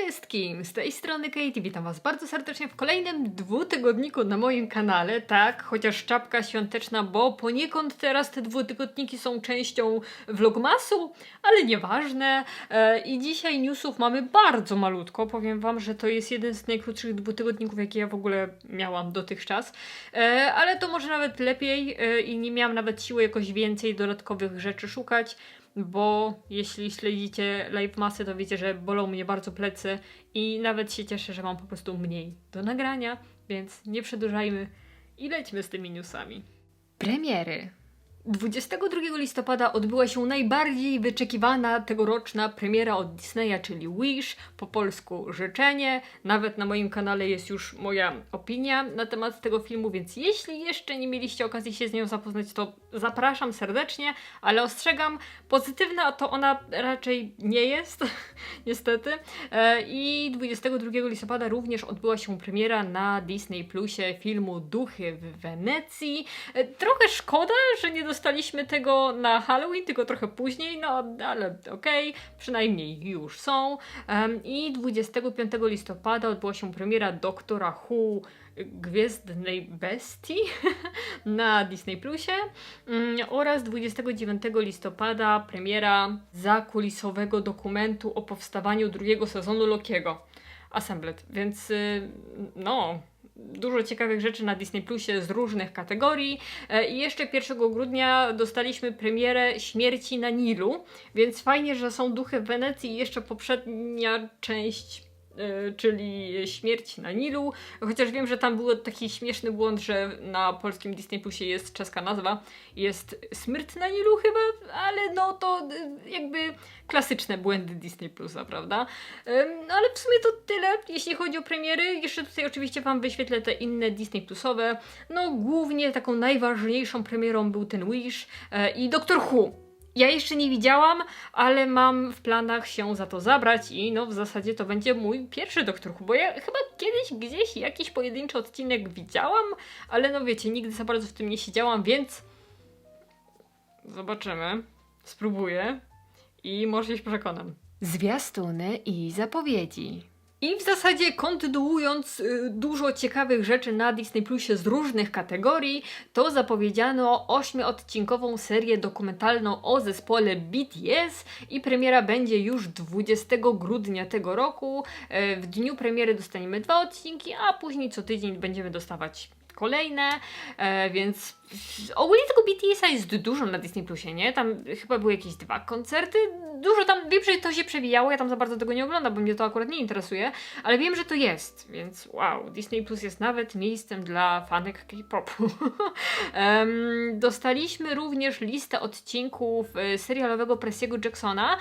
wszystkim! Z tej strony Kate witam Was bardzo serdecznie w kolejnym dwutygodniku na moim kanale. Tak, chociaż czapka świąteczna, bo poniekąd teraz te dwutygodniki są częścią vlogmasu, ale nieważne. E, I dzisiaj newsów mamy bardzo malutko. Powiem Wam, że to jest jeden z najkrótszych dwutygodników, jakie ja w ogóle miałam dotychczas. E, ale to może nawet lepiej e, i nie miałam nawet siły jakoś więcej dodatkowych rzeczy szukać bo jeśli śledzicie live masy, to wiecie, że bolą mnie bardzo plecy i nawet się cieszę, że mam po prostu mniej do nagrania, więc nie przedłużajmy i lećmy z tymi newsami. Premiery. 22 listopada odbyła się najbardziej wyczekiwana tegoroczna premiera od Disneya, czyli Wish, po polsku życzenie. Nawet na moim kanale jest już moja opinia na temat tego filmu, więc jeśli jeszcze nie mieliście okazji się z nią zapoznać, to zapraszam serdecznie, ale ostrzegam, pozytywna to ona raczej nie jest, niestety. E, I 22 listopada również odbyła się premiera na Disney Plusie filmu Duchy w Wenecji. E, Trochę szkoda, że nie dostaliśmy tego na Halloween, tylko trochę później, no ale okej, przynajmniej już są. Em, I 25 listopada odbyła się premiera Doktora Who Gwiezdnej Bestii na Disney Plusie. Mm, oraz 29 listopada premiera zakulisowego dokumentu o powstawaniu drugiego sezonu Lokiego. Assemblet, więc y, no dużo ciekawych rzeczy na Disney Plusie z różnych kategorii. E, I jeszcze 1 grudnia dostaliśmy premierę Śmierci na Nilu, więc fajnie, że są duchy w Wenecji i jeszcze poprzednia część czyli Śmierć na Nilu. Chociaż wiem, że tam był taki śmieszny błąd, że na polskim Disney Plusie jest czeska nazwa. Jest Smrt na Nilu chyba, ale no to y, jakby klasyczne błędy Disney Plusa, prawda? No ale w sumie to tyle, jeśli chodzi o premiery. Jeszcze tutaj oczywiście Wam wyświetlę te inne Disney Plusowe. No głównie taką najważniejszą premierą był ten Wish e, i Doctor Who. Ja jeszcze nie widziałam, ale mam w planach się za to zabrać i no w zasadzie to będzie mój pierwszy Doktor Who, bo ja chyba kiedyś gdzieś jakiś pojedynczy odcinek widziałam, ale no wiecie, nigdy za bardzo w tym nie siedziałam, więc zobaczymy, spróbuję i może się przekonam. Zwiastuny i zapowiedzi. I w zasadzie kontynuując y, dużo ciekawych rzeczy na Disney Plusie z różnych kategorii, to zapowiedziano ośmiodcinkową serię dokumentalną o zespole BTS i premiera będzie już 20 grudnia tego roku. E, W dniu premiery dostaniemy dwa odcinki, a później co tydzień będziemy dostawać kolejne, e, więc ogólnie tego BTS-a jest dużo na Disney Plusie, nie? Tam chyba były jakieś dwa koncerty, dużo tam, wiem, że to się przewijało, ja tam za bardzo tego nie oglądam, bo mnie to akurat nie interesuje, ale wiem, że to jest, więc wow, Disney Plus jest nawet miejscem dla fanek K-popu. Dostaliśmy również listę odcinków e, serialowego Pressiego Jacksona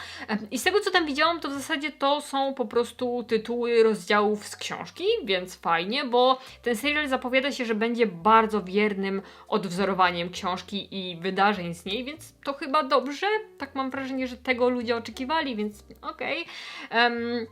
i z tego, co tam widziałam, to w zasadzie to są po prostu tytuły rozdziałów z książki, więc fajnie, bo ten serial zapowiada się, że będzie bardzo wiernym odwzorowaniem książki i wydarzeń z niej, więc to chyba dobrze. Tak mam wrażenie, że tego ludzie oczekiwali, więc okej. Em,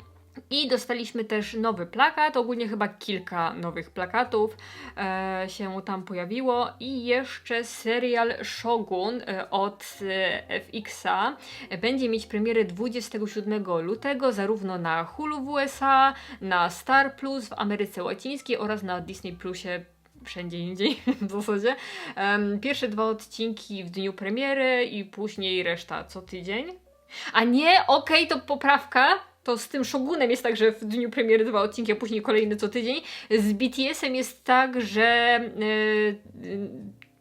I dostaliśmy też nowy plakat, ogólnie chyba kilka nowych plakatów e, się tam pojawiło i jeszcze serial Shogun e, od e, FX-a będzie mieć premierę 27 lutego zarówno na Hulu w USA, na Star Plus w Ameryce Łacińskiej oraz na Disney Plusie wszędzie indziej w zasadzie. Pierwsze dwa odcinki w dniu premiery i później reszta co tydzień. A nie, okej, to poprawka. To z tym Shogunem jest tak, że w dniu premiery dwa odcinki, a później kolejny co tydzień. Z BTS-em jest tak, że yy,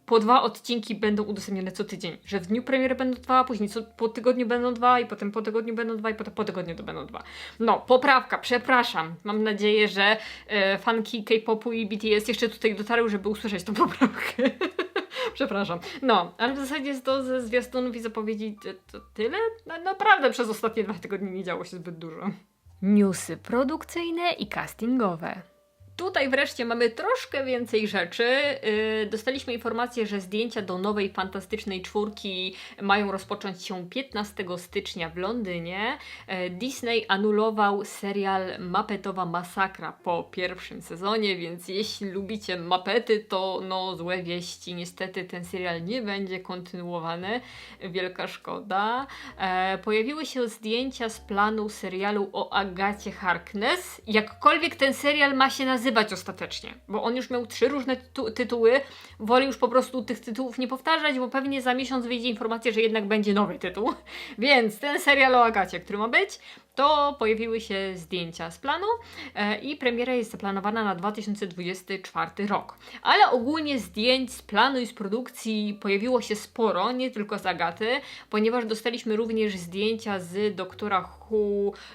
po dwa odcinki będą udostępnione co tydzień. Że w dniu premiery będą dwa, później co, po tygodniu będą dwa, i potem po tygodniu będą dwa, i potem po tygodniu to będą dwa. No, poprawka, przepraszam. Mam nadzieję, że e, fanki K-popu i BTS jeszcze tutaj dotarły, żeby usłyszeć tą poprawkę. Przepraszam. No, ale w zasadzie jest to ze zwiastunów i zapowiedzi to, tyle? No, naprawdę przez ostatnie dwa tygodnie nie działo się zbyt dużo. Newsy produkcyjne i castingowe. Tutaj wreszcie mamy troszkę więcej rzeczy. Yy, Dostaliśmy informację, że zdjęcia do nowej fantastycznej czwórki mają rozpocząć się 15 stycznia w Londynie. E, Disney anulował serial Mapetowa Masakra po pierwszym sezonie, więc jeśli lubicie mapety, to no złe wieści. Niestety ten serial nie będzie kontynuowany. Wielka szkoda. E, pojawiły się zdjęcia z planu serialu o Agacie Harkness. Jakkolwiek ten serial ma się nazywać ostatecznie, bo on już miał trzy różne tytu- tytuły. Wolę już po prostu tych tytułów nie powtarzać, bo pewnie za miesiąc wyjdzie informacja, że jednak będzie nowy tytuł. Więc ten serial o Agacie, który ma być, to pojawiły się zdjęcia z planu e, i premiera jest zaplanowana na 2024 rok. Ale ogólnie zdjęć z planu i z produkcji pojawiło się sporo, nie tylko z Agaty, ponieważ dostaliśmy również zdjęcia z doktora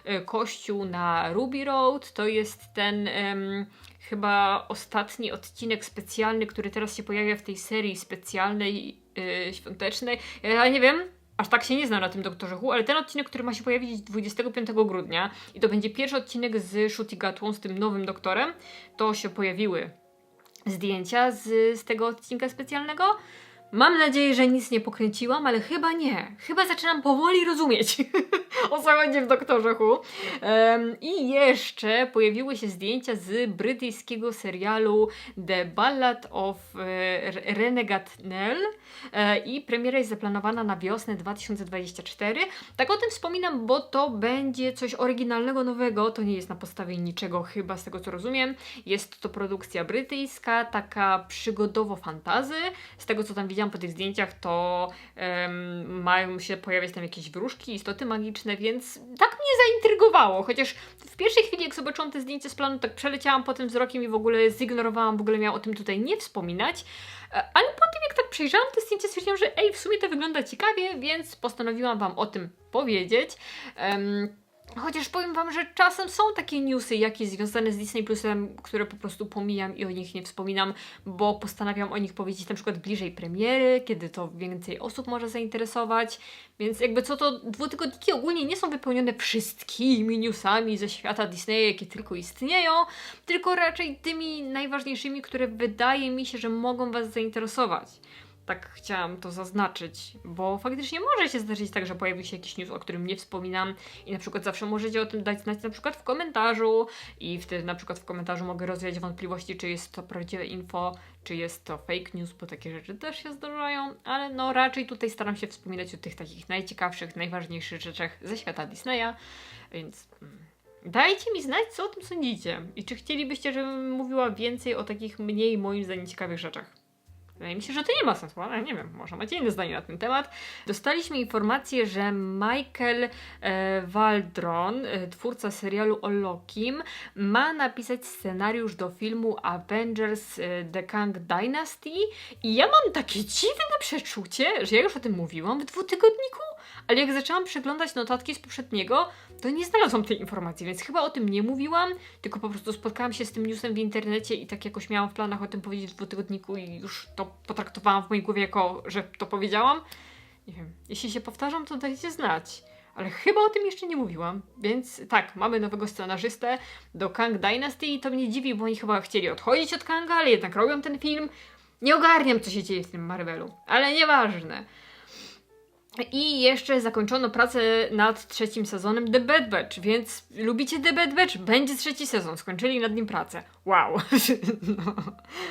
E, Kościół na Ruby Road. To jest ten em, chyba ostatni odcinek specjalny, który teraz się pojawia w tej serii specjalnej e, świątecznej. Ja nie wiem, aż tak się nie znam na tym Doktorze Who, ale ten odcinek, który ma się pojawić 25 grudnia i to będzie pierwszy odcinek z Shooty Gatłą, z tym nowym doktorem, to się pojawiły zdjęcia z, z tego odcinka specjalnego. Mam nadzieję, że nic nie pokręciłam, ale chyba nie. Chyba zaczynam powoli rozumieć o co chodzi w Doktorze Who. Em, I jeszcze pojawiły się zdjęcia z brytyjskiego serialu The Ballad of e, Renegade Nell e, i premiera jest zaplanowana na wiosnę 2024. Tak o tym wspominam, bo to będzie coś oryginalnego, nowego. To nie jest na podstawie niczego chyba, z tego co rozumiem. Jest to produkcja brytyjska, taka przygodowo-fantazy. Z tego co tam widziałam po tych zdjęciach, to em, mają się pojawiać tam jakieś wróżki, istoty magiczne, więc tak mnie zaintrygowało. Chociaż w pierwszej chwili, jak zobaczyłam te zdjęcia z planu, tak przeleciałam po tym wzrokiem i w ogóle zignorowałam, w ogóle miałam o tym tutaj nie wspominać. E, Ale po tym, jak tak przejrzałam te zdjęcia, stwierdziłam, że ej, w sumie to wygląda ciekawie, więc postanowiłam Wam o tym powiedzieć. Em, Chociaż powiem Wam, że czasem są takie newsy jakieś związane z Disney Plusem, które po prostu pomijam i o nich nie wspominam, bo postanawiam o nich powiedzieć na przykład bliżej premiery, kiedy to więcej osób może zainteresować. Więc jakby co to dwutygodniki ogólnie nie są wypełnione wszystkimi newsami ze świata Disneya, jakie tylko istnieją, tylko raczej tymi najważniejszymi, które wydaje mi się, że mogą Was zainteresować. Tak chciałam to zaznaczyć, bo faktycznie może się zdarzyć tak, że pojawi się jakiś news, o którym nie wspominam i na przykład zawsze możecie o tym dać znać na przykład w komentarzu i wtedy na przykład w komentarzu mogę rozwiać wątpliwości, czy jest to prawdziwe info, czy jest to fake news, bo takie rzeczy też się zdarzają, ale no raczej tutaj staram się wspominać o tych takich najciekawszych, najważniejszych rzeczach ze świata Disneya, więc... mm, Dajcie mi znać, co o tym sądzicie i czy chcielibyście, żebym mówiła więcej o takich mniej moim zdaniem ciekawych rzeczach. Wydaje mi się, że to nie ma sensu, ale nie wiem, może macie inne zdanie na ten temat. Dostaliśmy informację, że Michael e, Waldron, e, twórca serialu o Lokim, ma napisać scenariusz do filmu Avengers e, The Kang Dynasty i ja mam takie dziwne przeczucie, że ja już o tym mówiłam w dwutygodniku, ale jak zaczęłam przeglądać notatki z poprzedniego, to nie znalazłam tej informacji, więc chyba o tym nie mówiłam, tylko po prostu spotkałam się z tym newsem w internecie i tak jakoś miałam w planach o tym powiedzieć w dwutygodniku i już to potraktowałam w mojej głowie jako, że to powiedziałam. Nie wiem, jeśli się powtarzam, to dajcie znać. Ale chyba o tym jeszcze nie mówiłam, więc tak, mamy nowego scenarzystę do Kang Dynasty i to mnie dziwi, bo oni chyba chcieli odchodzić od Kanga, ale jednak robią ten film. Nie ogarniam, co się dzieje w tym Marvelu, ale nieważne. I jeszcze zakończono pracę nad trzecim sezonem The Bad Batch, więc lubicie The Bad Batch? Będzie trzeci sezon, skończyli nad nim pracę. Wow. no.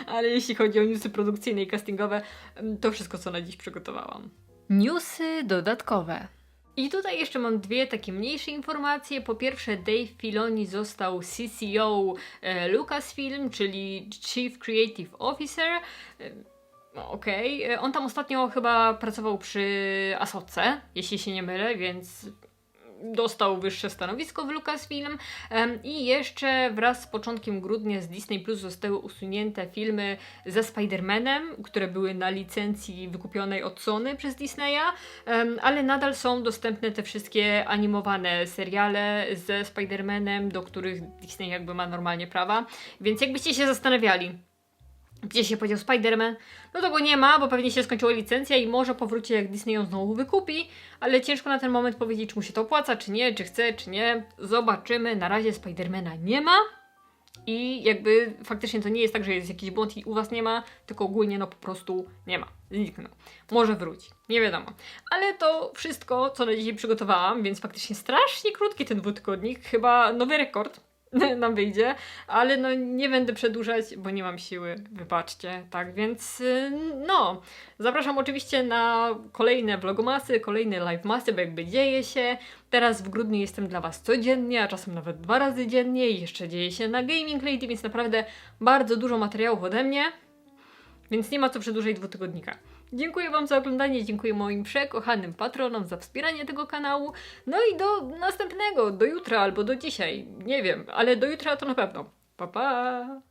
Ale jeśli chodzi o newsy produkcyjne i castingowe, to wszystko, co na dziś przygotowałam. Newsy dodatkowe. I tutaj jeszcze mam dwie takie mniejsze informacje. Po pierwsze, Dave Filoni został CCO e, Lucasfilm, czyli Chief Creative Officer. No, Okej, E, on tam ostatnio chyba pracował przy Asocce, jeśli się nie mylę, więc dostał wyższe stanowisko w Lucasfilm. I jeszcze wraz z początkiem grudnia z Disney Plus zostały usunięte filmy ze Spider-Manem, które były na licencji wykupionej od Sony przez Disneya, ale nadal są dostępne te wszystkie animowane seriale ze Spider-Manem, do których Disney jakby ma normalnie prawa, więc jakbyście się zastanawiali, gdzie się podział Spider-Man? No to go nie ma, bo pewnie się skończyła licencja i może powróci jak Disney ją znowu wykupi, ale ciężko na ten moment powiedzieć, czy mu się to opłaca, czy nie, czy chce, czy nie. Zobaczymy. Na razie Spidermana nie ma. i jakby faktycznie to nie jest tak, że jest jakiś błąd i u was nie ma, tylko ogólnie no po prostu nie ma. Zniknął. Może wróci. Nie wiadomo. Ale to wszystko, co na dzisiaj przygotowałam, więc faktycznie strasznie krótki ten dwutygodnik. Chyba nowy rekord nam wyjdzie, ale no nie będę przedłużać, bo nie mam siły, wybaczcie, tak więc y, no, zapraszam oczywiście na kolejne vlogmasy, kolejne livemasy, bo jakby dzieje się, teraz w grudniu jestem dla Was codziennie, a czasem nawet dwa razy dziennie i jeszcze dzieje się na Gaming Lady, więc naprawdę bardzo dużo materiałów ode mnie, więc nie ma co przedłużać dwutygodnika. Dziękuję Wam za oglądanie, dziękuję moim przekochanym patronom za wspieranie tego kanału. No i do następnego, do jutra albo do dzisiaj. Nie wiem, ale do jutra to na pewno. Pa pa!